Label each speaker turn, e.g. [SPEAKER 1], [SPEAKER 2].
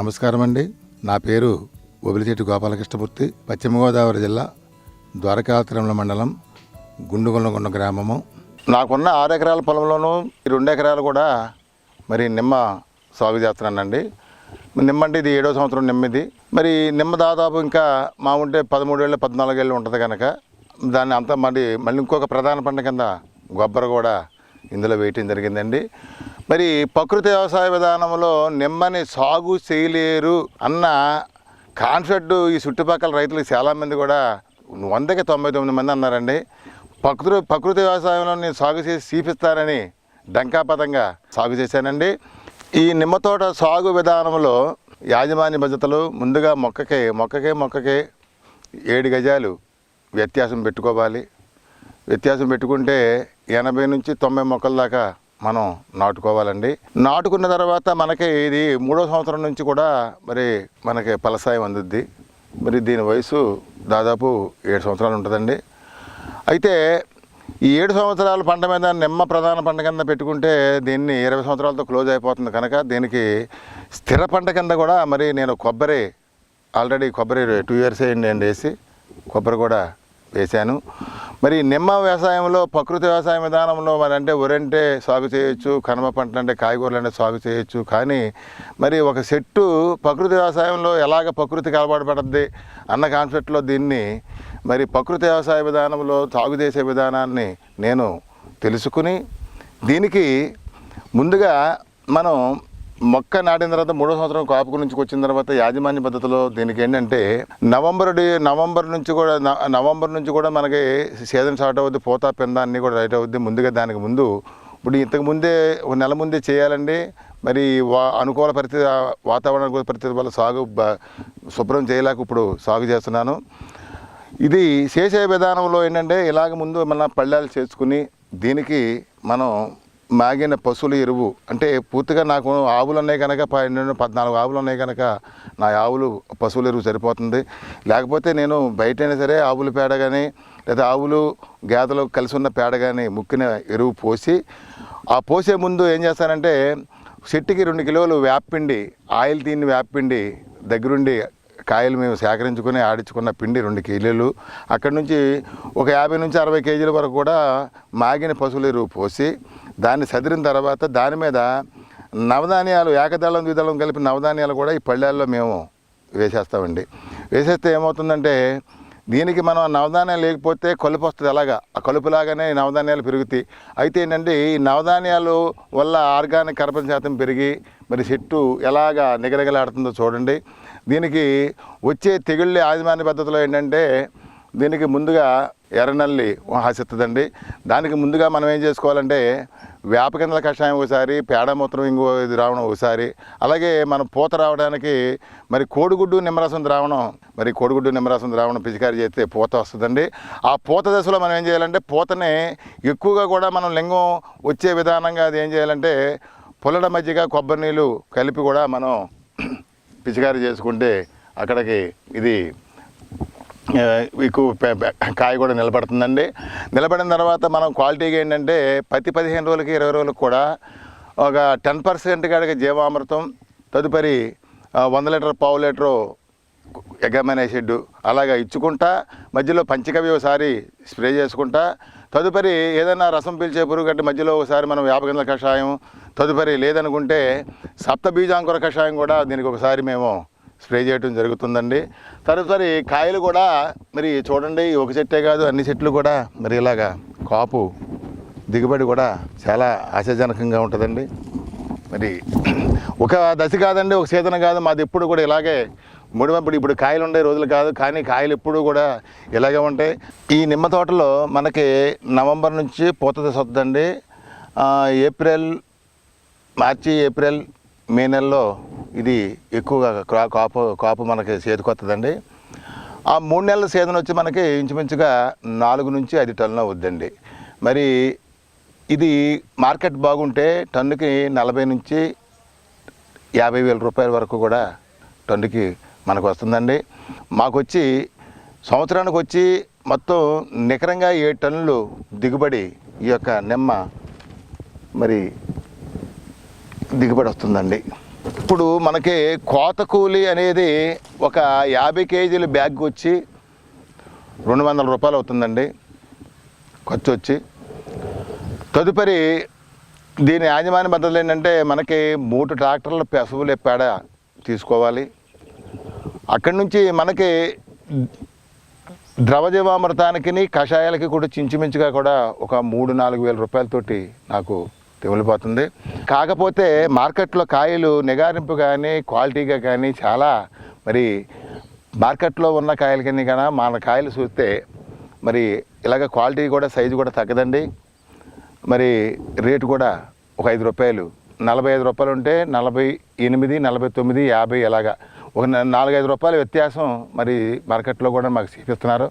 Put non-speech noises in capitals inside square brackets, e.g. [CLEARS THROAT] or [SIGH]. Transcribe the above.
[SPEAKER 1] నమస్కారం అండి నా పేరు ఒబిలిచెట్టి గోపాలకృష్ణమూర్తి పశ్చిమ గోదావరి జిల్లా ద్వారకాతిరంల మండలం గుండుగొండగొండ గ్రామము. నాకున్న ఆరు ఎకరాల పొలంలోనూ ఈ రెండు ఎకరాలు కూడా మరి నిమ్మ సాగు చేస్తున్నానండి. నిమ్మ అంటే ఇది ఏడో సంవత్సరం నిమ్మది. మరి నిమ్మ దాదాపు ఇంకా మా ఉంటే పదమూడు పద్నాలుగేళ్ళు పద్నాలుగు ఉంటుంది కనుక దాన్ని అంతా మరి మళ్ళీ ఇంకొక ప్రధాన పంట కింద గొబ్బర కూడా ఇందులో వేయటం జరిగిందండి. మరి ప్రకృతి వ్యవసాయ విధానంలో నిమ్మని సాగు చేయలేరు అన్న కాన్సెప్ట్ ఈ చుట్టుపక్కల రైతులు చాలామంది కూడా వందకి తొంభై తొమ్మిది మంది అన్నారండి. ప్రకృతి ప్రకృతి వ్యవసాయంలో నేను సాగు చేసి చూపిస్తానని డంకాపదంగా సాగు చేశానండి. ఈ నిమ్మ తోట సాగు విధానంలో యాజమాన్య భద్రతలు ముందుగా మొక్కకి మొక్కకే మొక్కకి ఏడు గజాలు వ్యత్యాసం పెట్టుకోవాలి. వ్యత్యాసం పెట్టుకుంటే ఎనభై నుంచి తొంభై మొక్కల దాకా మనం నాటుకోవాలండి. నాటుకున్న తర్వాత మనకి ఇది మూడో సంవత్సరం నుంచి కూడా మరి మనకి ఫలసాయం అందుద్ది. మరి దీని వయసు దాదాపు ఏడు సంవత్సరాలు ఉంటుందండి. అయితే ఈ ఏడు సంవత్సరాల పంట మీద నిమ్మ ప్రధాన పంట కింద పెట్టుకుంటే దీన్ని ఇరవై సంవత్సరాలతో క్లోజ్ అయిపోతుంది కనుక దీనికి స్థిర పంట కింద కూడా మరి నేను కొబ్బరి ఆల్రెడీ కొబ్బరి టూ ఇయర్స్ అయ్యింది అండి వేసి కొబ్బరి కూడా వేశాను. మరి నిమ్మ వ్యవసాయంలో ప్రకృతి వ్యవసాయ విధానంలో మరి అంటే వరంటే సాగు చేయొచ్చు కనుమ పంటలు అంటే కాయగూరలు అంటే సాగు చేయొచ్చు కానీ మరి ఒక చెట్టు ప్రకృతి వ్యవసాయంలో ఎలాగ ప్రకృతికి అలవాటు పడుతుంది అన్న కాన్సెప్ట్లో దీన్ని మరి ప్రకృతి వ్యవసాయ విధానంలో సాగు చేసే విధానాన్ని నేను తెలుసుకుని దీనికి ముందుగా మనం మొక్క నాటిన తర్వాత మూడో సంవత్సరం కాపుకు నుంచి వచ్చిన తర్వాత యాజమాన్య పద్ధతిలో దీనికి ఏంటంటే నవంబర్ నవంబర్ నుంచి కూడా న- నవంబర్ నుంచి కూడా మనకి సీజన్ స్టార్ట్ అవుద్ది పోతా పెంద అన్నీ కూడా రైట్ అవుద్ది. ముందుగా దానికి ముందు ఇప్పుడు ఇంతకు ముందే ఒక నెల ముందే చేయాలండి. మరి వా అనుకూల పరిస్థితి వాతావరణ అనుకూల పరిస్థితి వల్ల సాగు శుభ్రం చేయలేక ఇప్పుడు సాగు చేస్తున్నాను. ఇది చేసే విధానంలో ఏంటంటే ఇలాగ ముందు మన పళ్ళాలు చేసుకుని దీనికి మనం మాగిన పశువుల ఎరువు. అంటే పూర్తిగా నాకు ఆవులు ఉన్నాయి కనుక పన్నెండు పద్నాలుగు ఆవులు ఉన్నాయి కనుక నా ఆవులు పశువుల ఎరువు సరిపోతుంది. లేకపోతే నేను బయటైనా సరే ఆవుల పేడ కానీ లేదా ఆవులు గేదెలు కలిసి ఉన్న పేడ కానీ ముక్కిన ఎరువు పోసి ఆ పోసే ముందు ఏం చేస్తానంటే చెట్టుకి రెండు కిలోలు వేపపిండి ఆయిల్ తీని వేపపిండి దగ్గరుండి కాయలు మేము సేకరించుకుని ఆడించుకున్న పిండి రెండు కేజీలు. అక్కడి నుంచి ఒక యాభై నుంచి అరవై కేజీల వరకు కూడా మాగిన పశువుల ఎరువు పోసి దాన్ని సదిరిన తర్వాత దాని మీద నవధాన్యాలు ఏకదళం ద్విదళం కలిపి నవధాన్యాలు కూడా ఈ పళ్ళాల్లో మేము వేసేస్తామండి. వేసేస్తే ఏమవుతుందంటే దీనికి మనం నవధాన్యాలు లేకపోతే కలుపు వస్తుంది అలాగా. ఆ కలుపులాగానే నవధాన్యాలు పెరుగుతాయి. అయితే ఏంటంటే ఈ నవధాన్యాలు వల్ల ఆర్గానిక్ కర్బన శాతం పెరిగి మరి చెట్టు ఎలాగా నిగనిగలాడుతుందో చూడండి. దీనికి వచ్చే తెగుళ్ళ యాజమాన్య పద్ధతిలో ఏంటంటే దీనికి ముందుగా ఎర్రనల్లి హాసిస్తుందండి. దానికి ముందుగా మనం ఏం చేసుకోవాలంటే వేపకిందల కషాయం ఒకసారి పేడమూత్రం ఇంకో ఇది రావడం ఒకసారి. అలాగే మనం పూత రావడానికి మరి కోడిగుడ్డు నిమ్మరసం ద్రావణం మరి కోడిగుడ్డు నిమ్మరసం ద్రావణం పిచికారి చేస్తే పూత వస్తుందండి. ఆ పూత దశలో మనం ఏం చేయాలంటే పూతని ఎక్కువగా కూడా మనం లింగం వచ్చే విధానంగా అది ఏం చేయాలంటే పుల్లడ మజ్జిగ కొబ్బరి నీళ్ళు కలిపి కూడా మనం [CLEARS THROAT] పిచికారి చేసుకుంటే అక్కడికి ఇది ఎక్కువ కాయ కూడా నిలబడుతుందండి. నిలబడిన తర్వాత మనం క్వాలిటీగా ఏంటంటే ప్రతి పదిహేను రోజులకి ఇరవై రోజులకు కూడా ఒక టెన్ పర్సెంట్ కాడికి జీవామృతం తదుపరి వంద లీటర్ పావు లీటరు ఎగమైన షెడ్డు అలాగా ఇచ్చుకుంటా మధ్యలో పంచకవి ఒకసారి స్ప్రే చేసుకుంటా తదుపరి ఏదైనా రసం పీల్చే పురుగు గట్టి మధ్యలో ఒకసారి మనం వేప గింజల కషాయం తదుపరి లేదనుకుంటే సప్త బీజాంకుర కషాయం కూడా దీనికి ఒకసారి మేము స్ప్రే చేయడం జరుగుతుందండి. తదుపరి కాయలు కూడా మరి చూడండి ఒక చెట్టే కాదు అన్ని చెట్లు కూడా మరి ఇలాగా కాపు దిగుబడి కూడా చాలా ఆశాజనకంగా ఉంటుందండి. మరి ఒక దశ కాదండి ఒక సీజన్ కాదు మాది ఎప్పుడు కూడా ఇలాగే ముడిమప్పుడు ఇప్పుడు కాయలు ఉండే రోజులు కాదు కానీ కాయలు ఎప్పుడూ కూడా ఇలాగే ఉంటాయి. ఈ నిమ్మ తోటలో మనకి నవంబర్ నుంచి పూత దశ వస్తుందండి ఏప్రిల్ మార్చి ఏప్రిల్ మే నెలలో ఇది ఎక్కువగా క్రా కాపు కాపు మనకి చేతికొస్తుందండి ఆ మూడు నెలల సీజన్ వచ్చి మనకి ఇంచుమించుగా నాలుగు నుంచి ఐదు టన్నులు అవుద్దండి. మరి ఇది మార్కెట్ బాగుంటే టన్నుకి నలభై నుంచి యాభై వేల రూపాయల వరకు కూడా టన్నుకి మనకు వస్తుందండి. మాకు వచ్చి సంవత్సరానికి వచ్చి మొత్తం నికరంగా ఏడు టన్నులు దిగుబడి ఈ యొక్క నిమ్మ మరి దిగుబడి వస్తుందండి. ఇప్పుడు మనకి కోత కూలి అనేది ఒక యాభై కేజీల బ్యాగ్ వచ్చి రెండు వందల రూపాయలు అవుతుందండి ఖర్చు వచ్చి. తదుపరి దీని యాజమాన్య పద్ధతులు ఏంటంటే మనకి మూడు ట్రాక్టర్ల పెసవులు పేడ తీసుకోవాలి. అక్కడి నుంచి మనకి ద్రవజీవామృతానికి కషాయాలకి కూడా చించుమించుగా కూడా ఒక మూడు నాలుగు వేల రూపాయలతోటి నాకు తెమిలిపోతుంది కాకపోతే మార్కెట్లో కాయలు నిగారింపు కానీ క్వాలిటీగా కానీ చాలా మరి మార్కెట్లో ఉన్న కాయల కన్నా కానీ మన కాయలు చూస్తే మరి ఇలాగ క్వాలిటీ కూడా సైజు కూడా తగ్గదండి. మరి రేటు కూడా ఒక ఐదు రూపాయలు. నలభై ఐదు రూపాయలు ఉంటే నలభై ఎనిమిది నలభై తొమ్మిది యాభై ఇలాగా. ఒక న- నాలుగైదు రూపాయల వ్యత్యాసం మరి మార్కెట్లో కూడా మాకు చూపిస్తున్నారు.